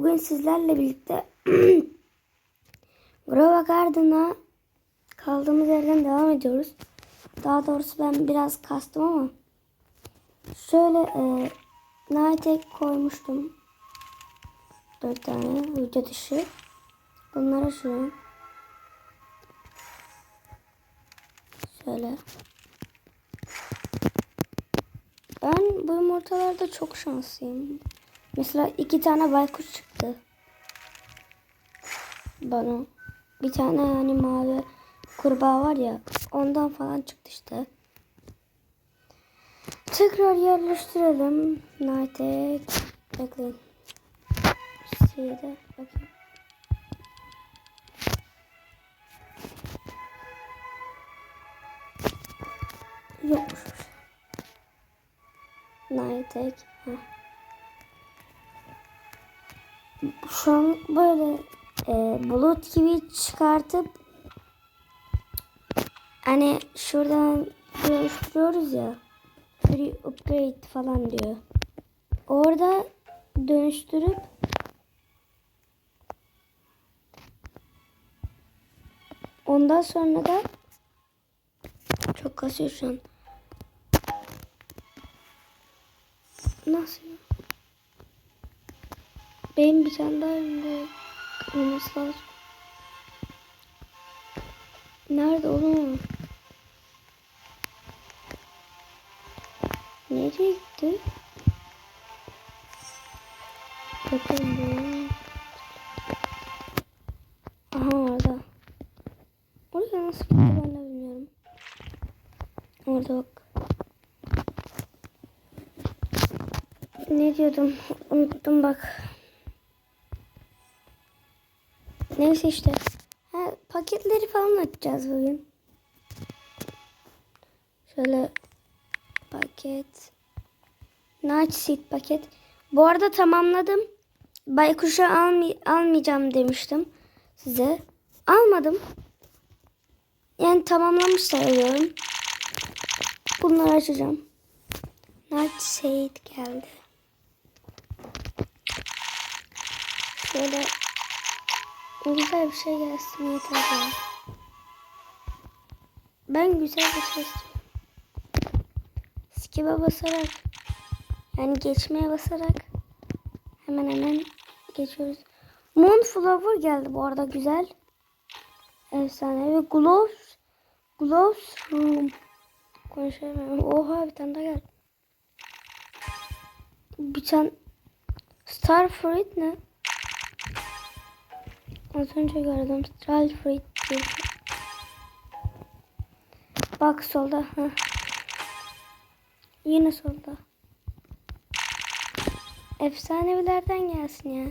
Bugün sizlerle birlikte Grova Garden'a kaldığımız yerden devam ediyoruz. Daha doğrusu ben biraz kastım ama şöyle e, Nightek koymuştum. Dört tane video dışı. Bunları şu şöyle ben bu yumurtalarda çok şanslıyım. Mesela iki tane baykuş çıktı. Bana. Bir tane yani mavi kurbağa var ya. Ondan falan çıktı işte. Tekrar yerleştirelim. Nightek. Bekleyin. Şeyde bakayım. Yokmuş. Nightek. Şu an böyle e, bulut gibi çıkartıp hani şuradan dönüştürüyoruz ya free upgrade falan diyor. Orada dönüştürüp ondan sonra da çok kasıyor şu an. Nasıl? Benim bir tane daha olması lazım. Nerede oğlum? Nereye gitti? Bakın bu. Aha orada. Oraya nasıl gitti ben de bilmiyorum. Orada bak. Ne diyordum? Unuttum bak. Neyse işte. Ha, paketleri falan açacağız bugün. Şöyle paket. Night Seed paket. Bu arada tamamladım. Baykuş'a almay almayacağım demiştim size. Almadım. Yani tamamlamış sayıyorum. Bunları açacağım. Night Seed geldi. Şöyle güzel bir şey gelsin yeter ya. Ben güzel bir şey istiyorum. Skip'e basarak yani geçmeye basarak hemen hemen geçiyoruz. Moonflower geldi bu arada güzel. Efsane ve Gloves Gloves Room konuşamıyorum. Oha bir tane daha geldi. Bir tane Starfruit ne? Az önce gördüm. Şey. Bak solda. Heh. Yine solda. Efsanevilerden gelsin ya.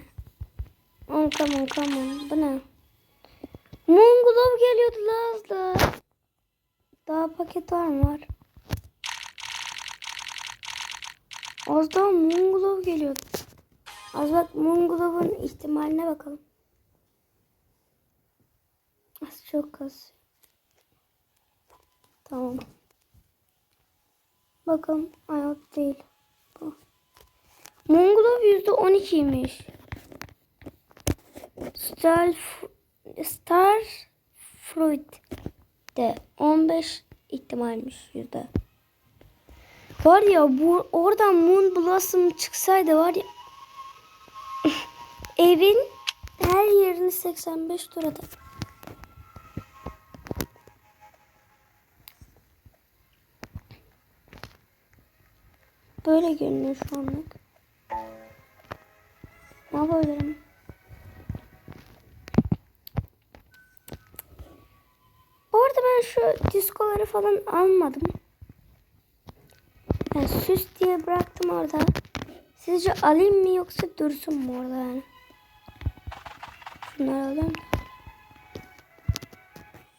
On come on come on. Bu ne? Moon Glove geliyordu la az da. Daha paket var mı? Var. Az daha Moon Glove geliyordu. Az bak Moon Glove'un ihtimaline bakalım. Az çok az. Tamam. Bakalım hayat değil. Bu. Mongolov yüzde on ikiymiş. Star, Star Fruit de 15 ihtimalmiş yüzde. Var ya bu oradan Moon Blossom çıksaydı var ya evin her yerini 85 lirada. Böyle görünüyor şu anlık. Ne yapabilirim? Orada ben şu diskoları falan almadım. Yani süs diye bıraktım orada. Sizce alayım mı yoksa dursun mu orada yani? Şunları alayım.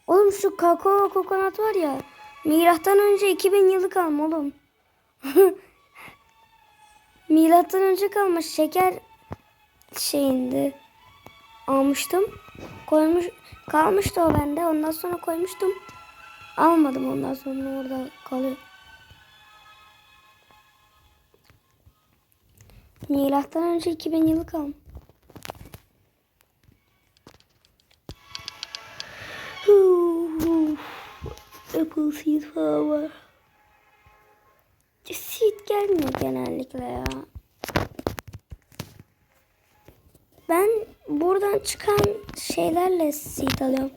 Oğlum şu kakao kokonat var ya. Milattan önce 2000 yıllık alma oğlum. Milattan önce kalmış şeker şeyinde almıştım. Koymuş kalmıştı o bende. Ondan sonra koymuştum. Almadım ondan sonra orada kalıyor. Milattan önce 2000 yılı kalmış. Apple seed flower gelmiyor genellikle ya. Ben buradan çıkan şeylerle seed alıyorum.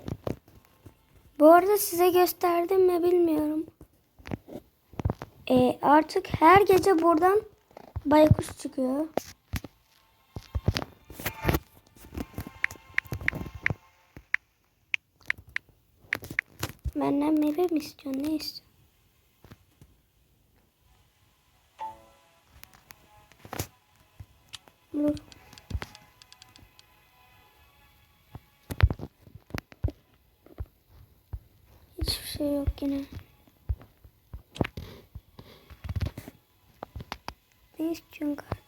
Bu arada size gösterdim mi bilmiyorum. E, artık her gece buradan baykuş çıkıyor. Benden meyve mi istiyorsun? Ne istiyorsun? Dur. Hiçbir şey yok yine. Ne istiyorsun kardeşim?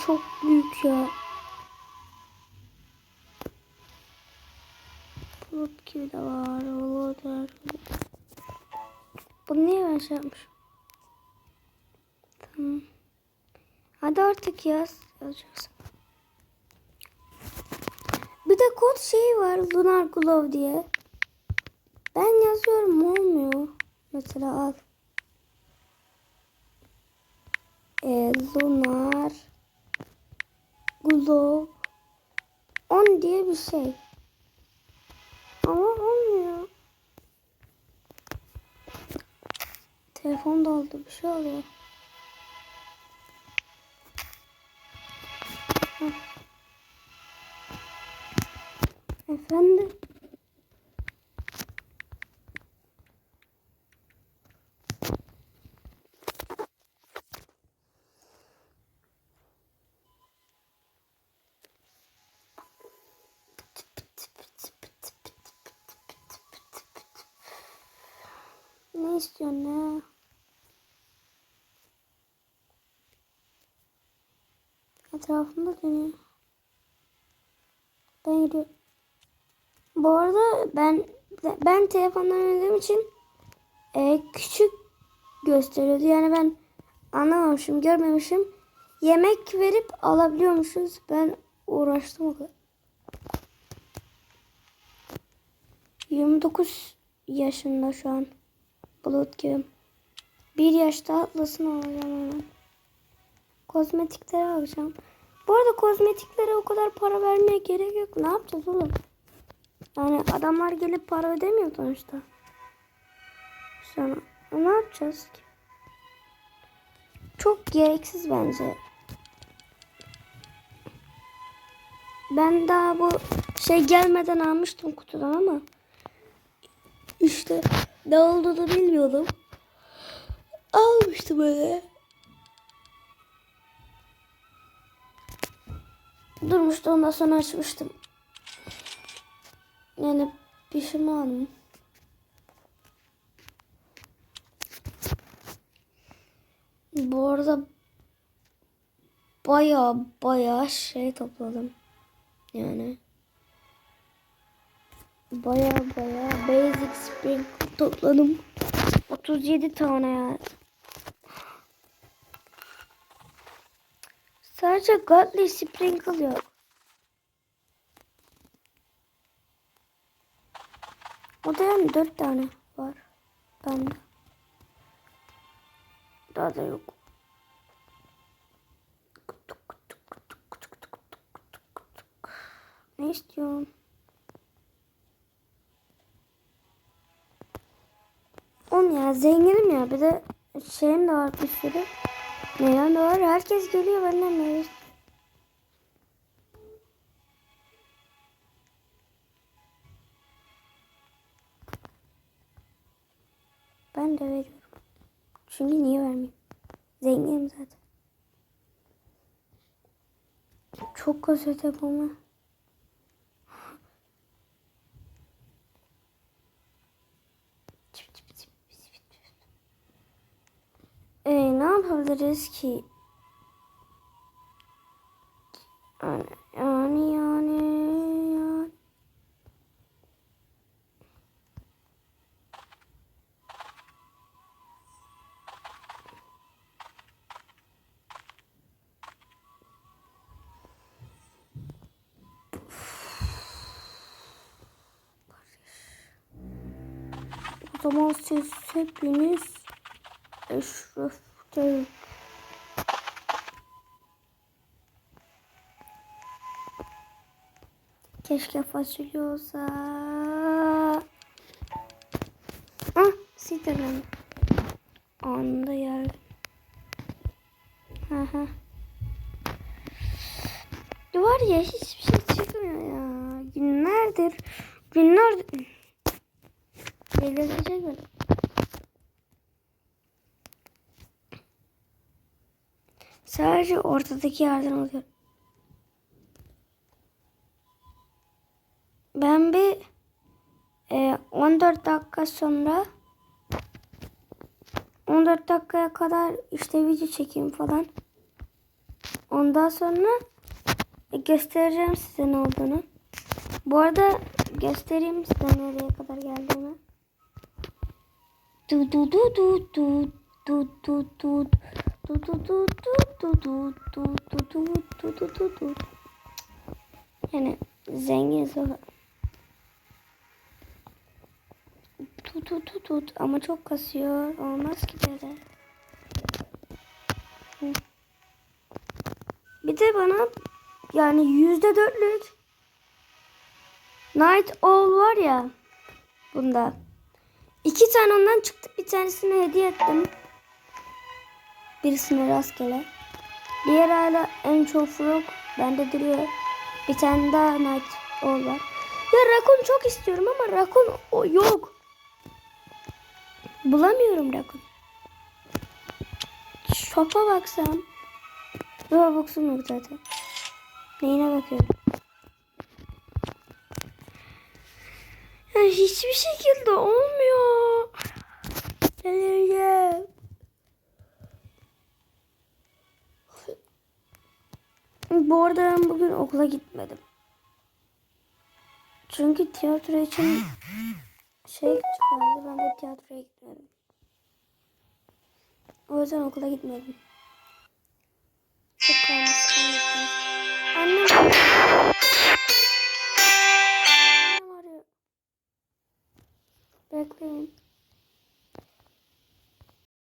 Çok büyük ya. Bulut gibi de var. Bulut var. Bunu niye ben şey yapmışım? Tamam. Hadi artık yaz. Yazacağız. Bir de kod şeyi var. Lunar Glove diye. Ben yazıyorum olmuyor. Mesela al. E, Lunar Glove 10 diye bir şey. Ama olmuyor. Telefon doldu. Bir şey oluyor. Efendim? Ne istiyorsun ne? Etrafında dönüyor. Ben gidiyorum. Bu arada ben ben telefondan oynadığım için e, küçük gösteriyordu. Yani ben anlamamışım, görmemişim. Yemek verip alabiliyormuşuz. Ben uğraştım o kadar. 29 yaşında şu an. Bulut gibi. Bir yaşta atlasını alacağım hemen. Kozmetiklere alacağım. Bu arada kozmetiklere o kadar para vermeye gerek yok. Ne yapacağız oğlum? Yani adamlar gelip para ödemiyor sonuçta. Sonra ne yapacağız ki? Çok gereksiz bence. Ben daha bu şey gelmeden almıştım kutudan ama işte ne olduğunu bilmiyordum. Almıştım öyle. Durmuştu ondan sonra açmıştım. Yani pişmanım. Bu arada baya baya şey topladım. Yani baya baya basic spring topladım. 37 tane ya. Sadece Godly Sprinkle yok. O da yani 4 tane var. Bende. Daha da yok. Ne istiyorum? Zenginim ya bir de şeyim de var bir sürü. Meyvem de var. Herkes geliyor benden meyve. Ben de veriyorum. Çünkü niye vermeyeyim? Zenginim zaten. Çok kasıyor telefonu. Ee, ne yapabiliriz ki? Yani yani yani. yani. O zaman siz hepiniz eşrefte Keşke fasulye olsa. Ah, siteden. Anında yer. Aha. Var ya hiçbir Sadece ortadaki yerden oluyor. Ben bir e, 14 dakika sonra 14 dakikaya kadar işte video çekeyim falan. Ondan sonra e, göstereceğim size ne olduğunu. Bu arada göstereyim size nereye kadar geldiğimi. Du du du du du du du du du Yani zenginiz o. Tut tut tut tut ama çok kasıyor. Olmaz ki böyle. Bir de bana yani yüzde dörtlük Night Owl var ya bunda. İki tane ondan çıktı. Bir tanesini hediye ettim. Birisine rastgele. Diğer hala en çok frog bende duruyor. Bir tane daha Night Owl var. Ya rakun çok istiyorum ama rakun o yok. Bulamıyorum rakun. Shop'a baksam. Robux'um yok zaten. Neyine bakıyorum. Hiçbir şekilde olmuyor. Delireceğim. bu arada ben bugün okula gitmedim. Çünkü tiyatro için şey çıkardı. Ben de tiyatroya gitmedim. O yüzden okula gitmedim. Çok kalmıştım. Bekleyin.